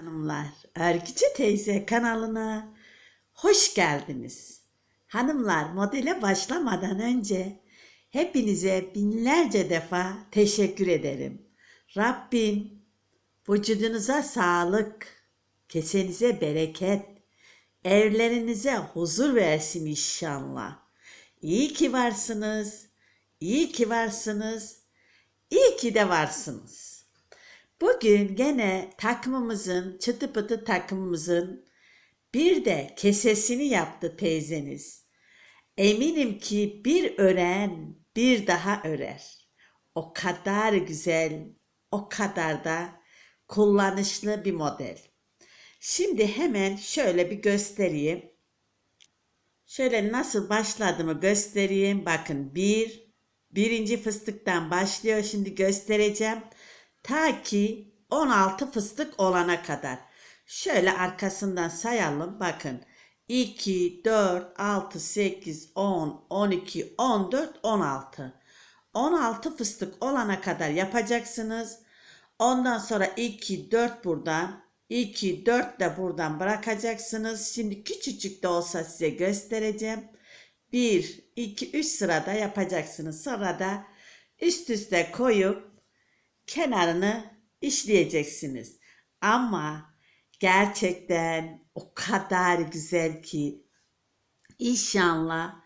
Hanımlar, Örgücü Teyze kanalına hoş geldiniz. Hanımlar, modele başlamadan önce hepinize binlerce defa teşekkür ederim. Rabbim vücudunuza sağlık, kesenize bereket, evlerinize huzur versin inşallah. İyi ki varsınız, iyi ki varsınız, iyi ki de varsınız. Bugün gene takımımızın, çıtı pıtı takımımızın bir de kesesini yaptı teyzeniz. Eminim ki bir ören bir daha örer. O kadar güzel, o kadar da kullanışlı bir model. Şimdi hemen şöyle bir göstereyim. Şöyle nasıl başladığımı göstereyim. Bakın bir, birinci fıstıktan başlıyor. Şimdi göstereceğim. Ta ki 16 fıstık olana kadar. Şöyle arkasından sayalım. Bakın 2, 4, 6, 8, 10, 12, 14, 16. 16 fıstık olana kadar yapacaksınız. Ondan sonra 2, 4 buradan, 2, 4 de buradan bırakacaksınız. Şimdi küçücük de olsa size göstereceğim. 1, 2, 3 sırada yapacaksınız. Sonra da üst üste koyup kenarını işleyeceksiniz. Ama gerçekten o kadar güzel ki inşallah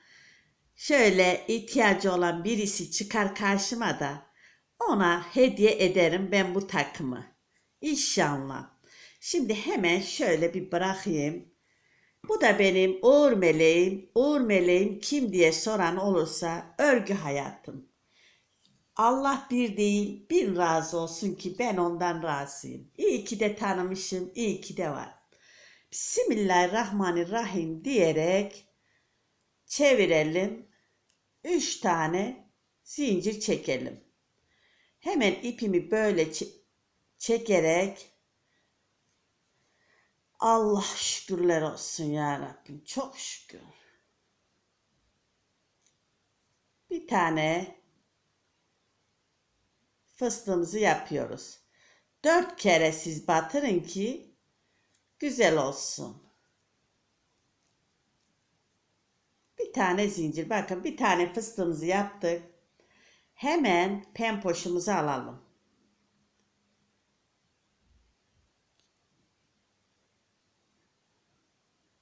şöyle ihtiyacı olan birisi çıkar karşıma da ona hediye ederim ben bu takımı. İnşallah. Şimdi hemen şöyle bir bırakayım. Bu da benim Uğur Meleğim. Uğur Meleğim kim diye soran olursa örgü hayatım. Allah bir değil bin razı olsun ki ben ondan razıyım. İyi ki de tanımışım, iyi ki de var. Bismillahirrahmanirrahim diyerek çevirelim. Üç tane zincir çekelim. Hemen ipimi böyle çe- çekerek Allah şükürler olsun ya Rabbim. Çok şükür. Bir tane fıstığımızı yapıyoruz. Dört kere siz batırın ki güzel olsun. Bir tane zincir. Bakın bir tane fıstığımızı yaptık. Hemen pempoşumuzu alalım.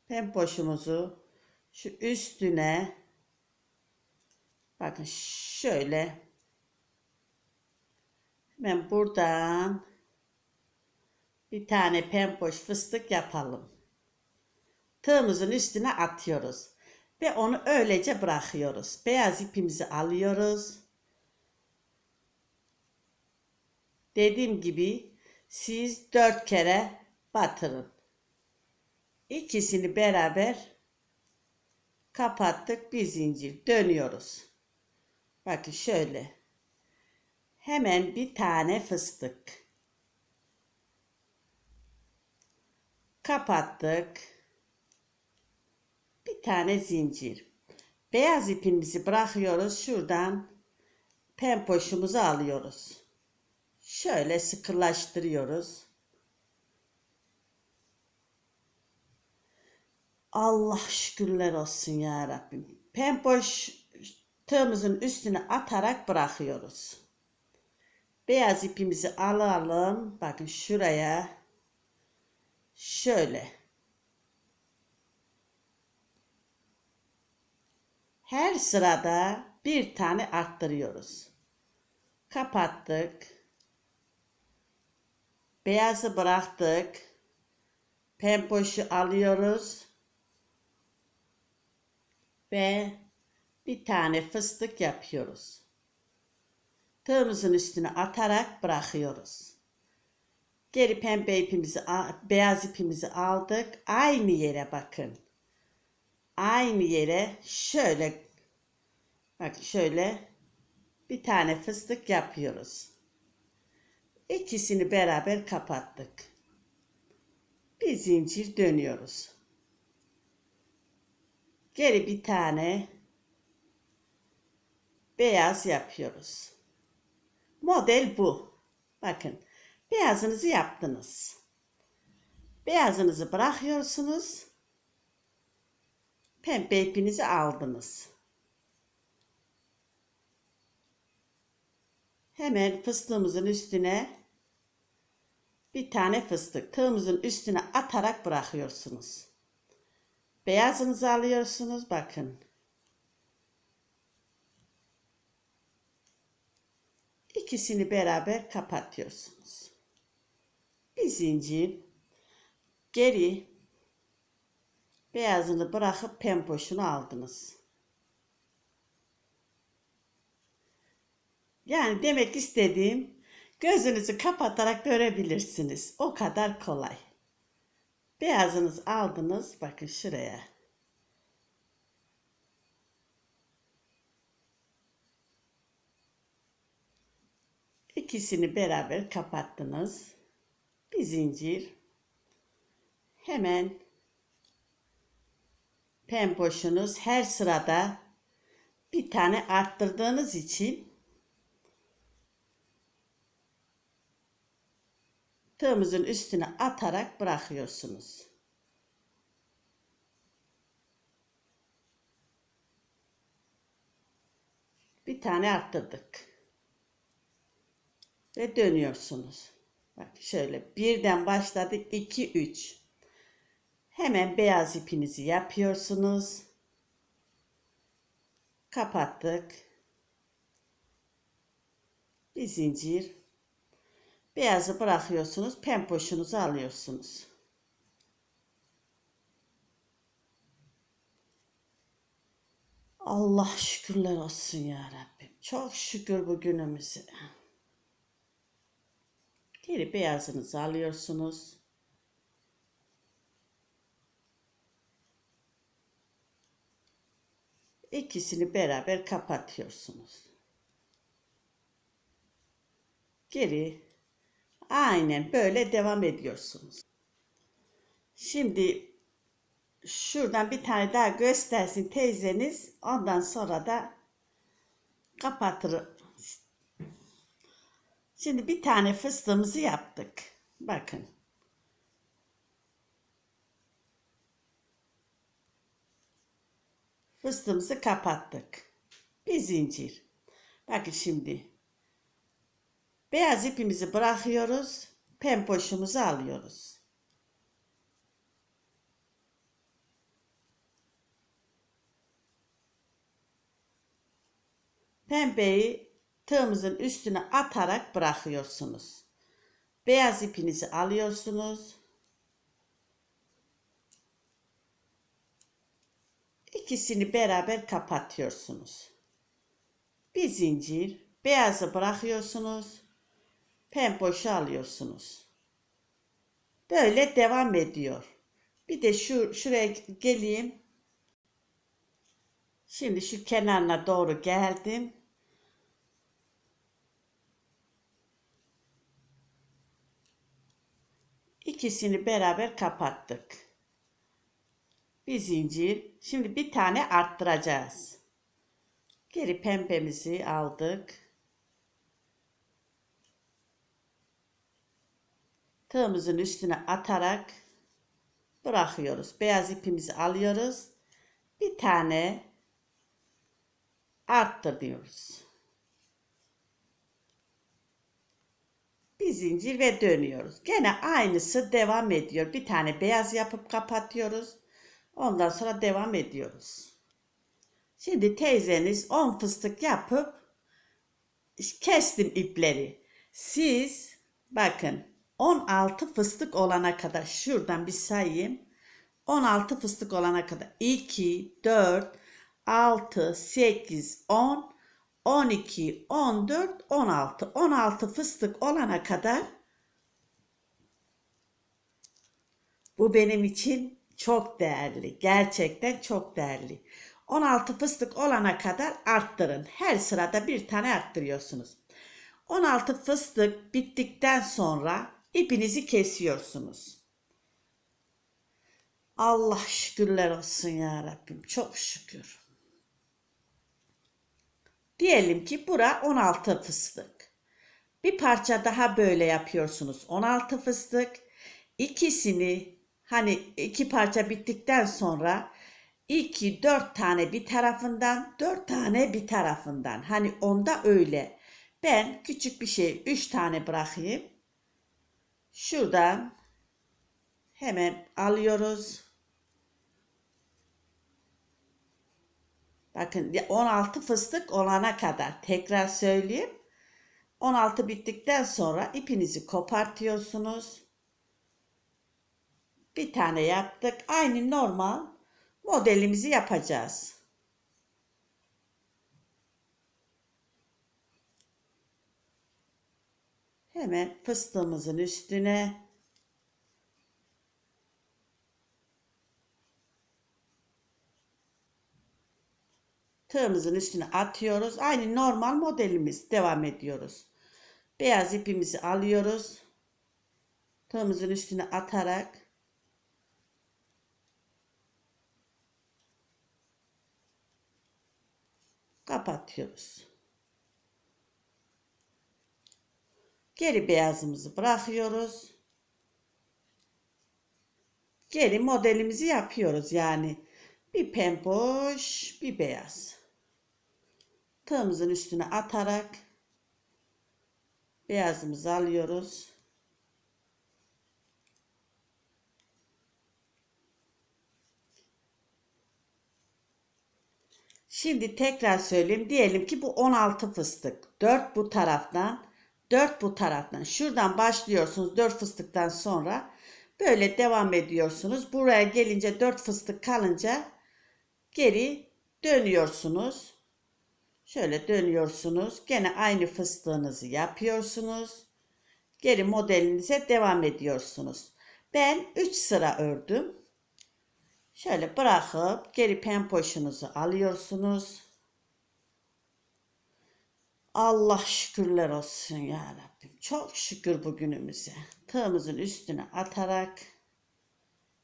Pempoşumuzu şu üstüne bakın şöyle Hemen buradan bir tane pempoş fıstık yapalım. Tığımızın üstüne atıyoruz. Ve onu öylece bırakıyoruz. Beyaz ipimizi alıyoruz. Dediğim gibi siz dört kere batırın. İkisini beraber kapattık. Bir zincir dönüyoruz. Bakın şöyle. Hemen bir tane fıstık. Kapattık. Bir tane zincir. Beyaz ipimizi bırakıyoruz. Şuradan pempoşumuzu alıyoruz. Şöyle sıkılaştırıyoruz. Allah şükürler olsun ya Rabbim. Pempoş tığımızın üstüne atarak bırakıyoruz. Beyaz ipimizi alalım. Bakın şuraya. Şöyle. Her sırada bir tane arttırıyoruz. Kapattık. Beyazı bıraktık. Pempoşu alıyoruz. Ve bir tane fıstık yapıyoruz tığımızın üstüne atarak bırakıyoruz. Geri pembe ipimizi, beyaz ipimizi aldık. Aynı yere bakın. Aynı yere şöyle bak şöyle bir tane fıstık yapıyoruz. İkisini beraber kapattık. Bir zincir dönüyoruz. Geri bir tane beyaz yapıyoruz. Model bu. Bakın beyazınızı yaptınız. Beyazınızı bırakıyorsunuz. Pembe ipinizi aldınız. Hemen fıstığımızın üstüne bir tane fıstık tığımızın üstüne atarak bırakıyorsunuz. Beyazınızı alıyorsunuz bakın. İkisini beraber kapatıyorsunuz. Bir zincir geri beyazını bırakıp pempoşunu aldınız. Yani demek istediğim gözünüzü kapatarak görebilirsiniz. O kadar kolay. Beyazınızı aldınız. Bakın şuraya. İkisini beraber kapattınız. Bir zincir. Hemen pempoşunuz her sırada bir tane arttırdığınız için tığımızın üstüne atarak bırakıyorsunuz. Bir tane arttırdık. Ve dönüyorsunuz. Bak şöyle birden başladık 2 3. Hemen beyaz ipinizi yapıyorsunuz. Kapattık. Bir zincir. Beyazı bırakıyorsunuz. Pempoşunuzu alıyorsunuz. Allah şükürler olsun ya Rabbim. Çok şükür bugünümüze. Geri beyazınızı alıyorsunuz. İkisini beraber kapatıyorsunuz. Geri aynen böyle devam ediyorsunuz. Şimdi şuradan bir tane daha göstersin teyzeniz. Ondan sonra da kapatırım. Şimdi bir tane fıstığımızı yaptık. Bakın. Fıstığımızı kapattık. Bir zincir. Bakın şimdi. Beyaz ipimizi bırakıyoruz. Pempoşumuzu alıyoruz. Pembeyi tığımızın üstüne atarak bırakıyorsunuz. Beyaz ipinizi alıyorsunuz. İkisini beraber kapatıyorsunuz. Bir zincir, beyazı bırakıyorsunuz. Pempoşu alıyorsunuz. Böyle devam ediyor. Bir de şu şuraya geleyim. Şimdi şu kenarına doğru geldim. İkisini beraber kapattık. Bir zincir. Şimdi bir tane arttıracağız. Geri pembemizi aldık. Tığımızın üstüne atarak bırakıyoruz. Beyaz ipimizi alıyoruz. Bir tane arttır diyoruz. Bir zincir ve dönüyoruz. Gene aynısı devam ediyor. Bir tane beyaz yapıp kapatıyoruz. Ondan sonra devam ediyoruz. Şimdi teyzeniz 10 fıstık yapıp kestim ipleri. Siz bakın 16 fıstık olana kadar şuradan bir sayayım. 16 fıstık olana kadar 2, 4, 6, 8, 10, 12, 14, 16. 16 fıstık olana kadar bu benim için çok değerli. Gerçekten çok değerli. 16 fıstık olana kadar arttırın. Her sırada bir tane arttırıyorsunuz. 16 fıstık bittikten sonra ipinizi kesiyorsunuz. Allah şükürler olsun ya Rabbim. Çok şükür. Diyelim ki bura 16 fıstık. Bir parça daha böyle yapıyorsunuz. 16 fıstık. İkisini Hani iki parça bittikten sonra iki dört tane bir tarafından dört tane bir tarafından. Hani onda öyle. Ben küçük bir şey üç tane bırakayım. Şuradan hemen alıyoruz. Bakın 16 fıstık olana kadar tekrar söyleyeyim. 16 bittikten sonra ipinizi kopartıyorsunuz. Bir tane yaptık. Aynı normal modelimizi yapacağız. Hemen fıstığımızın üstüne tığımızın üstüne atıyoruz. Aynı normal modelimiz devam ediyoruz. Beyaz ipimizi alıyoruz. Tığımızın üstüne atarak kapatıyoruz. Geri beyazımızı bırakıyoruz. Geri modelimizi yapıyoruz yani. Bir pemboş, bir beyaz. Tığımızın üstüne atarak beyazımızı alıyoruz. Şimdi tekrar söyleyeyim. Diyelim ki bu 16 fıstık. 4 bu taraftan, 4 bu taraftan. Şuradan başlıyorsunuz 4 fıstıktan sonra böyle devam ediyorsunuz. Buraya gelince 4 fıstık kalınca geri dönüyorsunuz. Şöyle dönüyorsunuz. Gene aynı fıstığınızı yapıyorsunuz. Geri modelinize devam ediyorsunuz. Ben 3 sıra ördüm. Şöyle bırakıp geri pempoşunuzu alıyorsunuz. Allah şükürler olsun ya Rabbim. Çok şükür bugünümüze. Tığımızın üstüne atarak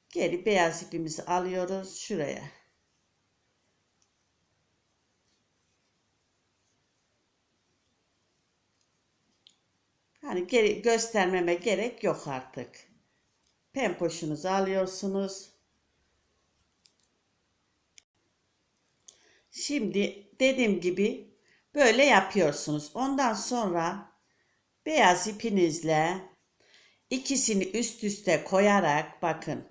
geri beyaz ipimizi alıyoruz şuraya. Hani geri göstermeme gerek yok artık. Pempoşunuzu alıyorsunuz. Şimdi dediğim gibi böyle yapıyorsunuz. Ondan sonra beyaz ipinizle ikisini üst üste koyarak bakın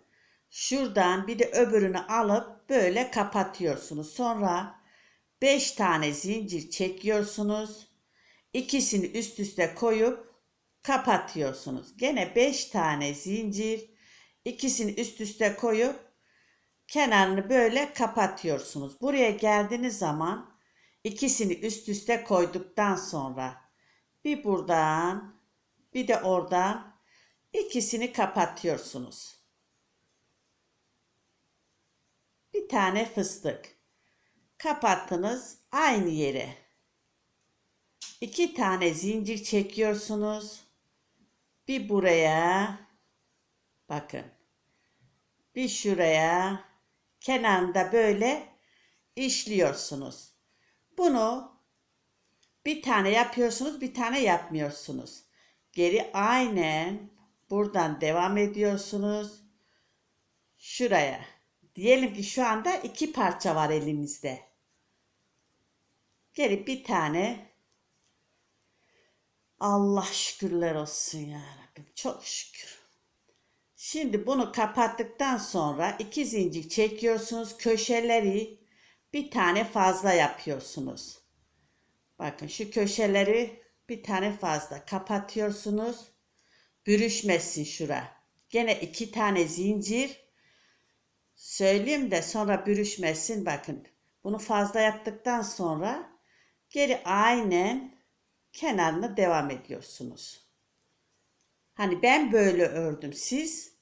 şuradan bir de öbürünü alıp böyle kapatıyorsunuz. Sonra 5 tane zincir çekiyorsunuz. İkisini üst üste koyup kapatıyorsunuz. Gene 5 tane zincir ikisini üst üste koyup kenarını böyle kapatıyorsunuz. Buraya geldiğiniz zaman ikisini üst üste koyduktan sonra bir buradan bir de oradan ikisini kapatıyorsunuz. Bir tane fıstık. Kapattınız aynı yere. İki tane zincir çekiyorsunuz. Bir buraya bakın. Bir şuraya kenarında böyle işliyorsunuz. Bunu bir tane yapıyorsunuz, bir tane yapmıyorsunuz. Geri aynen buradan devam ediyorsunuz. Şuraya. Diyelim ki şu anda iki parça var elimizde. Geri bir tane. Allah şükürler olsun ya Rabbim. Çok şükür. Şimdi bunu kapattıktan sonra iki zincir çekiyorsunuz. Köşeleri bir tane fazla yapıyorsunuz. Bakın şu köşeleri bir tane fazla kapatıyorsunuz. Bürüşmesin şura. Gene iki tane zincir. Söyleyeyim de sonra bürüşmesin. Bakın bunu fazla yaptıktan sonra geri aynen kenarına devam ediyorsunuz. Hani ben böyle ördüm. Siz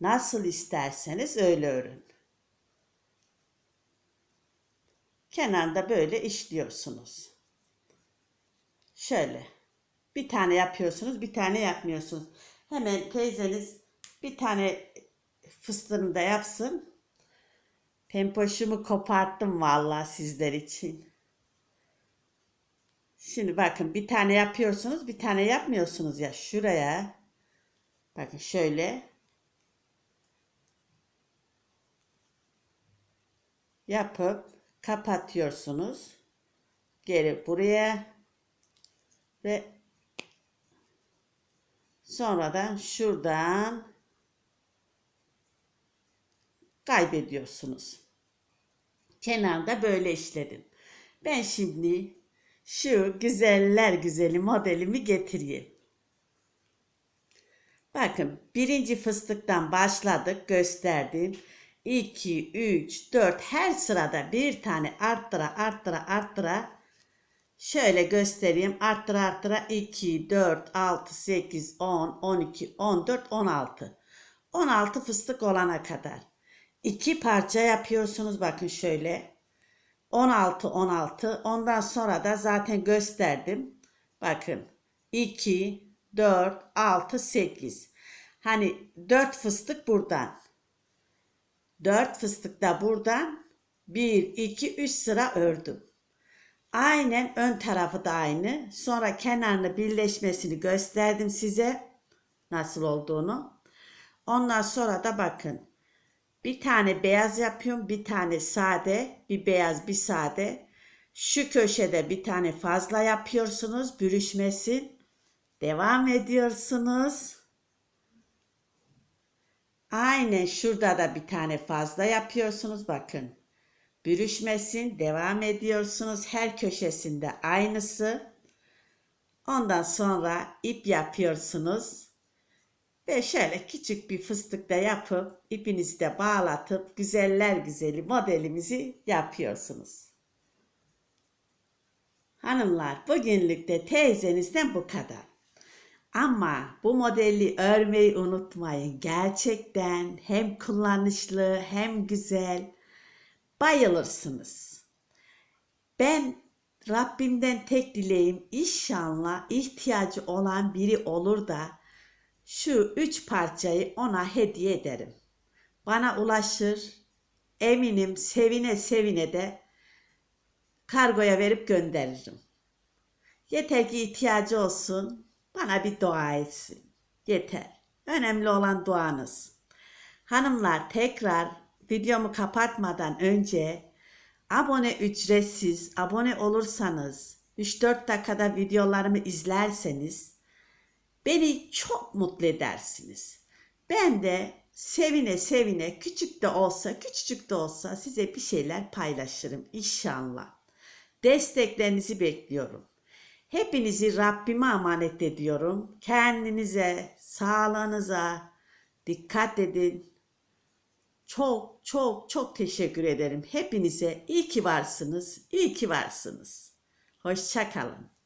nasıl isterseniz öyle örün. Kenarda böyle işliyorsunuz. Şöyle. Bir tane yapıyorsunuz, bir tane yapmıyorsunuz. Hemen teyzeniz bir tane fıstığını da yapsın. Pempoşumu koparttım vallahi sizler için. Şimdi bakın bir tane yapıyorsunuz bir tane yapmıyorsunuz ya şuraya. Bakın şöyle. Yapıp kapatıyorsunuz. Geri buraya ve sonradan şuradan kaybediyorsunuz. Kenarda böyle işledim. Ben şimdi şu güzeller güzeli modelimi getireyim. Bakın birinci fıstıktan başladık gösterdim. 2, 3, 4 her sırada bir tane arttıra arttıra arttıra şöyle göstereyim arttıra arttıra 2, 4, 6, 8, 10, 12, 14, 16. 16 fıstık olana kadar. iki parça yapıyorsunuz bakın şöyle. 16 16 ondan sonra da zaten gösterdim. Bakın 2 4 6 8. Hani 4 fıstık buradan. 4 fıstık da buradan 1 2 3 sıra ördüm. Aynen ön tarafı da aynı. Sonra kenarını birleşmesini gösterdim size. Nasıl olduğunu. Ondan sonra da bakın. Bir tane beyaz yapıyorum, bir tane sade, bir beyaz, bir sade. Şu köşede bir tane fazla yapıyorsunuz, bürüşmesin. Devam ediyorsunuz. Aynen şurada da bir tane fazla yapıyorsunuz bakın. Bürüşmesin, devam ediyorsunuz. Her köşesinde aynısı. Ondan sonra ip yapıyorsunuz. Ve şöyle küçük bir fıstık da yapıp ipinizi de bağlatıp güzeller güzeli modelimizi yapıyorsunuz. Hanımlar bugünlük de teyzenizden bu kadar. Ama bu modeli örmeyi unutmayın. Gerçekten hem kullanışlı hem güzel. Bayılırsınız. Ben Rabbimden tek dileğim inşallah ihtiyacı olan biri olur da şu üç parçayı ona hediye ederim. Bana ulaşır. Eminim sevine sevine de kargoya verip gönderirim. Yeter ki ihtiyacı olsun. Bana bir dua etsin. Yeter. Önemli olan duanız. Hanımlar tekrar videomu kapatmadan önce abone ücretsiz abone olursanız 3-4 dakikada videolarımı izlerseniz beni çok mutlu edersiniz. Ben de sevine sevine küçük de olsa küçücük de olsa size bir şeyler paylaşırım inşallah. Desteklerinizi bekliyorum. Hepinizi Rabbime emanet ediyorum. Kendinize, sağlığınıza dikkat edin. Çok çok çok teşekkür ederim. Hepinize iyi ki varsınız. iyi ki varsınız. Hoşça kalın.